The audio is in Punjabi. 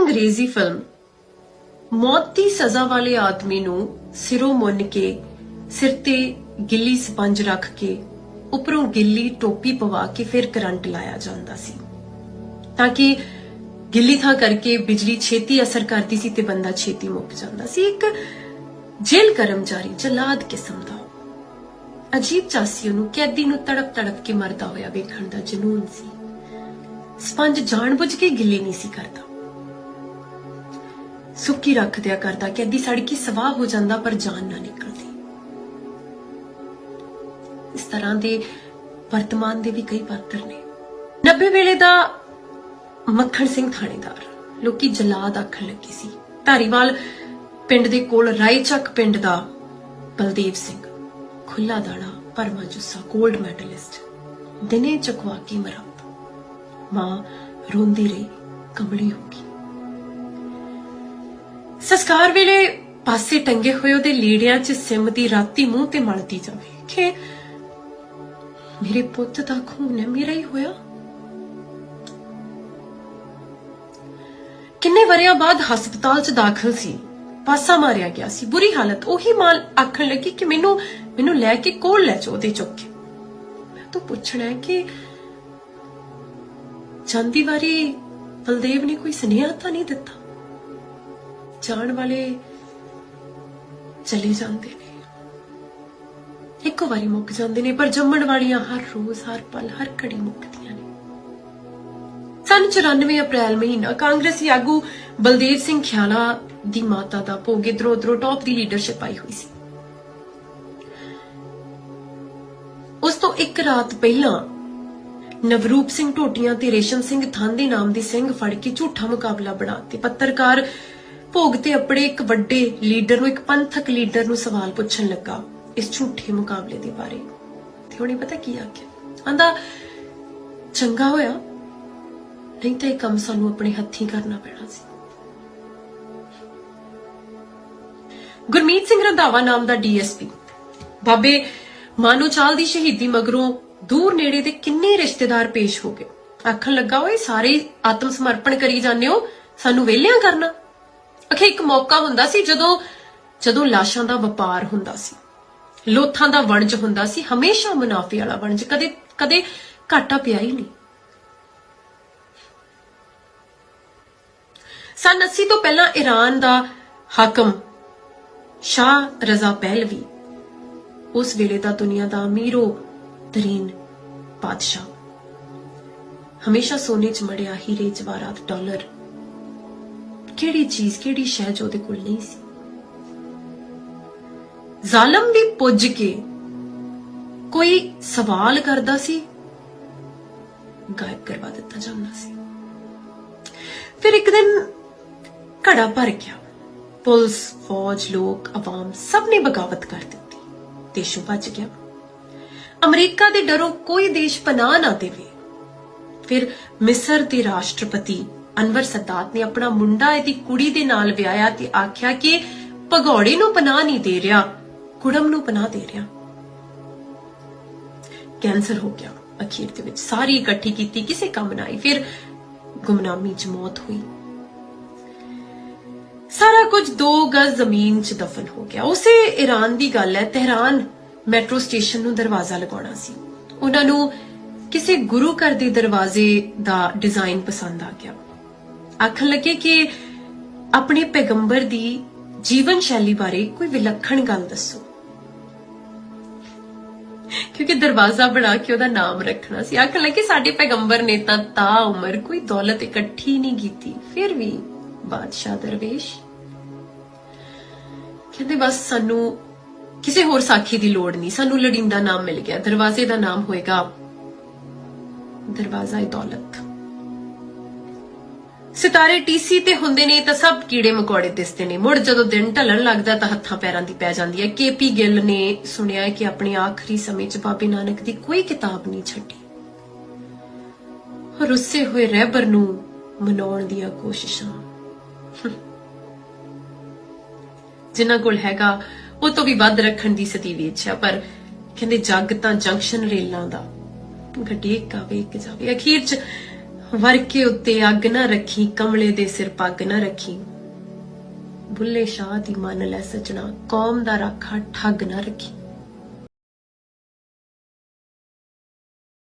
ਅੰਗਰੇਜ਼ੀ ਫਿਲਮ ਮੌਤ ਦੀ ਸਜ਼ਾ ਵਾਲੇ ਆਦਮੀ ਨੂੰ ਸਿਰੋਂ ਮੁੰਨ ਕੇ, ਸਿਰ ਤੇ ਗਿੱਲੀ ਸਪੰਜ ਰੱਖ ਕੇ, ਉੱਪਰੋਂ ਗਿੱਲੀ ਟੋਪੀ ਪਵਾ ਕੇ ਫਿਰ ਕਰੰਟ ਲਾਇਆ ਜਾਂਦਾ ਸੀ। ਤਾਂ ਕਿ ਗਿੱਲੀ ਥਾਂ ਕਰਕੇ ਬਿਜਲੀ ਛੇਤੀ ਅਸਰ ਕਰਦੀ ਸੀ ਤੇ ਬੰਦਾ ਛੇਤੀ ਮੁੱਕ ਜਾਂਦਾ ਸੀ। ਇੱਕ ਜੇਲ੍ਹ ਕਰਮਚਾਰੀ ਜਲਾਦ ਕਿਸਮ ਦਾ। ਅਜੀਬ ਚਾਸੀ ਉਹਨੂੰ ਕੈਦੀ ਨੂੰ ਤੜਪ ਤੜਪ ਕੇ ਮਰਦਾ ਹੋਇਆ ਵੇਖਣ ਦਾ ਜਨੂਨ ਸੀ। ਸਪੰਜ ਜਾਣਬੁੱਝ ਕੇ ਗਿੱਲੀ ਨਹੀਂ ਸੀ ਕਰਦਾ। ਸੁੱਕੀ ਰੱਖ ਦਿਆ ਕਰਦਾ ਕਿ ਅੱਧੀ ਸੜਕੀ ਸਵਾਹ ਹੋ ਜਾਂਦਾ ਪਰ ਜਾਨ ਨਾ ਨਿਕਲਦੀ। ਇਸ ਤਰ੍ਹਾਂ ਦੇ ਵਰਤਮਾਨ ਦੇ ਵੀ ਕਈ ਪਾਤਰ ਨੇ। 90 ਵੇਲੇ ਦਾ ਮੱਖਣ ਸਿੰਘ ਥਾਣੇਦਾਰ, ਲੋਕੀ ਜਲਾਦ ਆਖਣ ਲੱਗੇ ਸੀ। ਧਾਰੀਵਾਲ ਪਿੰਡ ਦੇ ਕੋਲ ਰਾਏਚੱਕ ਪਿੰਡ ਦਾ ਬਲਦੇਵ ਸਿੰਘ ਖੁੱਲਾ ਦਾੜਾ ਪਰਮਾ ਜੁੱਸਾ 골ਡ ਮੈਡਲਿਸਟ ਦਿਨੇ ਚਕਵਾ ਕੇ ਮਰਾਤ ਮਾਂ ਰੋਂਦੀ ਰਹੀ ਕਮਲੀ ਹੋ ਗਈ। ਸੰਸਕਾਰ ਵੇਲੇ ਪਾਸੇ ਟੰਗੇ ਹੋਏ ਉਹਦੇ ਲੀੜਿਆਂ 'ਚ ਸਿਮ ਦੀ ਰਾਤੀ ਮੂੰਹ ਤੇ ਮਲਦੀ ਜਾਵੇ। ਕਿ ਮੇਰੇ ਪੁੱਤ ਦਾ ਖੂਨ ਹੈ, ਮੇਰਾ ਹੀ ਹੋਇਆ। ਕਿੰਨੇ ਵਰਿਆਂ ਬਾਅਦ ਹਸਪਤਾਲ 'ਚ ਦਾਖਲ ਸੀ, ਪਾਸਾ ਮਾਰਿਆ ਗਿਆ ਸੀ। ਬੁਰੀ ਹਾਲਤ, ਉਹੀ ਮਾਲ ਆਖਣ ਲੱਗੀ ਕਿ ਮੈਨੂੰ ਮੈਨੂੰ ਲੈ ਕੇ ਕੋਲ ਲੈ ਜਾਓ, ਉਹਦੇ ਚੁੱਕ ਕੇ। ਮੈਂ ਤਾਂ ਪੁੱਛਣਾ ਹੈ ਕਿ ਜਾਂਦੀ ਵਾਰੀ ਬਲਦੇਵ ਨੇ ਕੋਈ ਸੁਨੇਹਾ ਤਾਂ ਨਹੀਂ ਦਿੱਤਾ? ਜਾਣ ਵਾਲੇ ਚਲੇ ਜਾਂਦੇ ਨੇ। ਇੱਕੋ ਵਾਰੀ ਮੁੱਕ ਜਾਂਦੇ ਨੇ, ਪਰ ਜੰਮਣ ਵਾਲੀਆਂ ਹਰ ਰੋਜ਼, ਹਰ ਪਲ, ਹਰ ਘੜੀ ਮੁੱਕਦੀਆਂ ਨੇ। ਸਨ 94 ਅਪ੍ਰੈਲ ਮਹੀਨਾ, ਕਾਂਗਰਸੀ ਆਗੂ ਬਲਦੇਵ ਸਿੰਘ ਖਿਆਲਾ ਦੀ ਮਾਤਾ ਦਾ ਭੋਗ ਇਧਰੋਂ ਟੌਪ ਦੀ ਲੀਡਰਸ਼ਿਪ ਆਈ ਹੋਈ ਸੀ। ਉਸ ਤੋਂ ਇੱਕ ਰਾਤ ਪਹਿਲਾਂ ਨਵਰੂਪ ਸਿੰਘ ਢੋਟੀਆਂ ਤੇ ਰੇਸ਼ਮ ਸਿੰਘ ਥਾਂਦੇ ਨਾਮ ਦੇ ਸਿੰਘ ਫੜ ਕੇ ਝੂਠਾ ਮੁਕਾਬਲਾ ਬਣਾ ਤੇ ਪੱਤਰਕਾਰ ਭੋਗ ਤੇ ਆਪਣੇ ਇੱਕ ਵੱਡੇ ਲੀਡਰ ਨੂੰ, ਇੱਕ ਪੰਥਕ ਲੀਡਰ ਨੂੰ ਸਵਾਲ ਪੁੱਛਣ ਲੱਗਾ ਇਸ ਝੂਠੇ ਮੁਕਾਬਲੇ ਦੇ ਬਾਰੇ। ਤੇ ਉਹਨੇ ਪਤਾ ਕੀ ਆਖਿਆ? ਆਂਦਾ, ਚੰਗਾ ਹੋਇਆ। ਨਹੀਂ ਤਾਂ ਇਹ ਕੰਮ ਸਾਨੂੰ ਆਪਣੇ ਹੱਥੀਂ ਕਰਨਾ ਪੈਣਾ ਸੀ। ਗੁਰਮੀਤ ਸਿੰਘ ਰੰਧਾਵਾ ਨਾਮ ਦਾ ਡੀਐਸਪੀ। ਬਾਬੇ ਮਾਨੋ ਚਾਲ ਦੀ ਸ਼ਹੀਦੀ ਮਗਰੋਂ ਦੂਰ ਨੇੜੇ ਦੇ ਕਿੰਨੇ ਰਿਸ਼ਤੇਦਾਰ ਪੇਸ਼ ਹੋ ਗਏ? ਆਖਣ ਲੱਗਾ, ਓਏ, ਸਾਰੇ ਆਤਮ ਸਮਰਪਣ ਕਰੀ ਜਾਂਦੇ ਹੋ। ਸਾਨੂੰ ਵਿਹਲਿਆਂ ਕਰਨਾ। ਅਖੇ ਇੱਕ ਮੌਕਾ ਹੁੰਦਾ ਸੀ ਜਦੋਂ ਜਦੋਂ ਲਾਸ਼ਾਂ ਦਾ ਵਪਾਰ ਹੁੰਦਾ ਸੀ। ਲੋਥਾਂ ਦਾ ਵਣਜ ਹੁੰਦਾ ਸੀ। ਹਮੇਸ਼ਾ ਮੁਨਾਫੇ ਵਾਲਾ ਵਣਜ। ਕਦੇ ਕਦੇ ਘਾਟਾ ਪਿਆ ਹੀ ਨਹੀਂ। ਸਨ 80 ਤੋਂ ਪਹਿਲਾਂ ਈਰਾਨ ਦਾ ਹਾਕਮ ਸ਼ਾਹ ਰਜ਼ਾ ਪਹਿਲਵੀ ਉਸ ਵੇਲੇ ਦਾ ਦੁਨੀਆ ਦਾ ਅਮੀਰੋ ਤਰੀਨ ਬਾਦਸ਼ਾਹ। ਹਮੇਸ਼ਾ ਸੋਨੇ 'ਚ ਮੜਿਆ ਹੀਰੇ ਜਵਾਹਰਾਤ ਡਾਲਰ। ਕਿਹੜੀ ਚੀਜ਼, ਕਿਹੜੀ ਸ਼ੈ ਜੋ ਉਹਦੇ ਕੋਲ ਨਹੀਂ ਸੀ? ਜ਼ਾਲਮ ਵੀ ਪੁੱਜ ਕੇ ਕੋਈ ਸਵਾਲ ਕਰਦਾ ਸੀ, ਗਾਇਬ ਕਰਵਾ ਦਿੱਤਾ ਜਾਂਦਾ ਸੀ। ਫਿਰ ਇੱਕ ਦਿਨ ਘੜਾ ਭਰ ਗਿਆ। ਪੁਲਿਸ, ਫੌਜ, ਲੋਕ, ਆਵਾਮ ਸਭ ਨੇ ਬਗਾਵਤ ਕਰ ਦਿੱਤੀ ਦੇਸ਼ੋਂ ਭੱਜ ਗਿਆ। ਅਮਰੀਕਾ ਦੇ ਡਰੋਂ ਕੋਈ ਦੇਸ਼ ਪਨਾਹ ਨਾ ਦੇਵੇ। ਫਿਰ ਮਿਸਰ ਦੇ ਰਾਸ਼ਟਰਪਤੀ ਅਨਵਰ ਸਤਾਤ ਨੇ ਆਪਣਾ ਮੁੰਡਾ ਇਹਦੀ ਕੁੜੀ ਦੇ ਨਾਲ ਵਿਆਹਿਆ ਤੇ ਆਖਿਆ ਕਿ ਭਗੌੜੇ ਨੂੰ ਪਨਾਹ ਨਹੀਂ ਦੇ ਰਿਹਾ, ਕੁੜਮ ਨੂੰ ਪਨਾਹ ਦੇ ਰਿਹਾ। ਕੈਂਸਰ ਹੋ ਗਿਆ ਅਖੀਰ ਦੇ ਵਿੱਚ। ਸਾਰੀ ਇਕੱਠੀ ਕੀਤੀ, ਕਿਸੇ ਕੰਮ ਨਾ ਆਈ। ਫਿਰ ਗੁਮਨਾਮੀ ਚ ਮੌਤ ਹੋਈ। ਸਾਰਾ ਕੁਝ 2 ਗਜ਼ ਜ਼ਮੀਨ 'ਚ ਦਫਨ ਹੋ ਗਿਆ। ਉਸੇ ਈਰਾਨ ਦੀ ਗੱਲ ਹੈ, ਤਹਿਰਾਨ ਮੈਟਰੋ ਸਟੇਸ਼ਨ ਨੂੰ ਦਰਵਾਜ਼ਾ ਲਗਾਉਣਾ ਸੀ। ਉਹਨਾਂ ਨੂੰ ਕਿਸੇ ਗੁਰੂ ਘਰ ਦੇ ਦਰਵਾਜ਼ੇ ਦਾ ਡਿਜ਼ਾਈਨ ਪਸੰਦ ਆ ਗਿਆ। ਆਖਣ ਲੱਗੇ ਕਿ ਆਪਣੇ ਪੈਗੰਬਰ ਦੀ ਜੀਵਨ ਸ਼ੈਲੀ ਬਾਰੇ ਕੋਈ ਵਿਲੱਖਣ ਗੱਲ ਦੱਸੋ। ਕਿਉਂਕਿ ਦਰਵਾਜ਼ਾ ਬਣਾ ਕੇ ਉਹਦਾ ਨਾਮ ਰੱਖਣਾ ਸੀ। ਆਖਣ ਲੱਗੇ ਸਾਡੇ ਪੈਗੰਬਰ ਨੇ ਤਾਂ ਤਾ ਉਮਰ ਕੋਈ ਦੌਲਤ ਇਕੱਠੀ ਨਹੀਂ ਕੀਤੀ। ਫਿਰ ਵੀ ਬਾਦਸ਼ਾਹ ਦਰਵੇਸ਼ ਕਹਿੰਦੇ, ਬਸ ਸਾਨੂੰ ਕਿਸੇ ਹੋਰ ਸਾਖੀ ਦੀ ਲੋੜ ਨਹੀਂ। ਸਾਨੂੰ ਲੜਿੰਦਾ ਨਾਮ ਮਿਲ ਗਿਆ। ਦਰਵਾਜ਼ੇ ਦਾ ਨਾਮ ਹੋਏਗਾ ਦਰਵਾਜ਼ਾ ਏ ਦੌਲਤ। ਸਿਤਾਰੇ ਟੀਸੀ ਤੇ ਹੁੰਦੇ ਨੇ ਤਾਂ ਸਭ ਕੀੜੇ ਮਕੌੜੇ ਦਿਸਦੇ ਨੇ। ਮੁੜ ਜਦੋਂ ਦਿਨ ਢਲਣ ਲੱਗਦਾ ਤਾਂ ਹੱਥਾਂ ਪੈਰਾਂ ਦੀ ਪੈ ਜਾਂਦੀ ਹੈ। ਕੇਪੀ ਗਿੱਲ ਨੇ ਸੁਣਿਆ ਕਿ ਆਪਣੇ ਆਖਰੀ ਸਮੇਂ 'ਚ ਬਾਬੇ ਨਾਨਕ ਦੀ ਕੋਈ ਕਿਤਾਬ ਨਹੀਂ ਛੱਡੀ। ਰੁੱਸੇ ਹੋਏ ਰਹਿਬਰ ਨੂੰ ਮਨਾਉਣ ਦੀਆਂ ਕੋਸ਼ਿਸ਼ਾਂ। ਜਿਨ੍ਹਾਂ ਕੋਲ ਹੈਗਾ, ਉਹ ਤੋਂ ਵੀ ਵੱਧ ਰੱਖਣ ਦੀ ਸਤੀਵੀ ਇੱਛਾ ਪਰ ਕਹਿੰਦੇ ਜੱਗ ਤਾਂ ਜੰਕਸ਼ਨ ਰੇਲਾਂ ਦਾ। ਗੱਡੀ ਇੱਕ ਆਵੇ, ਇੱਕ ਜਾਵੇ। ਅਖੀਰ ਚ ਵਰਕੇ ਉੱਤੇ ਅੱਗ ਨਾ ਰੱਖੀ, ਕਮਲੇ ਦੇ ਸਿਰ ਪੱਗ ਨਾ ਰੱਖੀ। ਬੁੱਲੇ ਸ਼ਾਹ ਦੀ ਮੰਨ ਲੈ ਸਜਣਾ, ਕੌਮ ਦਾ ਰਾਖਾ ਠੱਗ ਨਾ ਰੱਖੀ।